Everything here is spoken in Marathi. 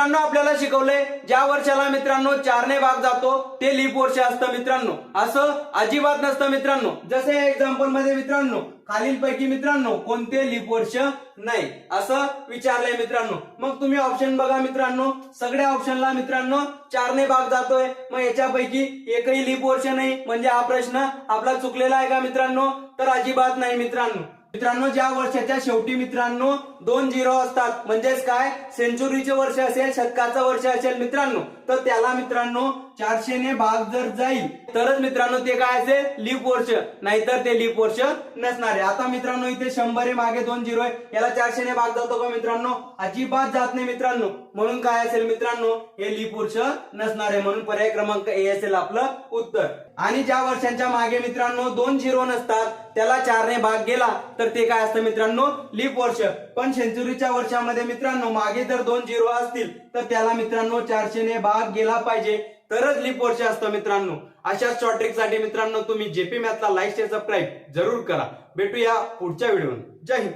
मित्रांनो आपल्याला शिकवलंय ज्या वर्षाला मित्रांनो चारने भाग जातो ते लीप वर्ष असतं मित्रांनो. असं अजिबात नसतं मित्रांनो. जसे या एक्झाम्पलमध्ये मित्रांनो खालीलपैकी मित्रांनो कोणते लीप वर्ष नाही. असं विचारलंय मित्रांनो. मग तुम्ही ऑप्शन बघा मित्रांनो. सगळ्या ऑप्शनला मित्रांनो चारने भाग जातोय. मग याच्यापैकी एकही लीप वर्ष नाही. म्हणजे हा प्रश्न आपला चुकलेला आहे का मित्रांनो? तर अजिबात नाही मित्रांनो. मित्रांनो ज्या वर्षाच्या शेवटी मित्रांनो दोन झिरो असतात. म्हणजेच काय? सेंचुरीचे वर्ष असेल शतकाचं वर्ष असेल मित्रांनो. तर त्याला मित्रांनो चारशे ने भाग जर जाईल तरच मित्रांनो ते काय असेल? लीप वर्ष. नाहीतर ते लीप वर्ष नसणार आहे. आता मित्रांनो इथे शंभर आहे मागे दोन झिरो आहे. याला चारशेने भाग जातो का मित्रांनो? अजिबात जात नाही मित्रांनो. म्हणून काय असेल मित्रांनो? हे लीप वर्ष नसणार आहे. म्हणून पर्याय क्रमांक ए असेल आपलं उत्तर. आणि ज्या वर्षांच्या मागे मित्रांनो दोन झिरो नसतात त्याला चारने भाग गेला तर ते काय असतं मित्रांनो? लीप वर्ष. पण सेंचुरीच्या वर्षामध्ये मित्रांनो मागे जर दोन झिरो असतील तर त्याला मित्रांनो चारशेने भाग गेला पाहिजे. तरच लीप वर्ष असतं मित्रांनो. अशाच शॉर्टसाठी मित्रांनो तुम्ही जेपी मॅथला लाईक शेअर सबस्क्राईब जरूर करा. भेटूया पुढच्या व्हिडिओ जय हिंद.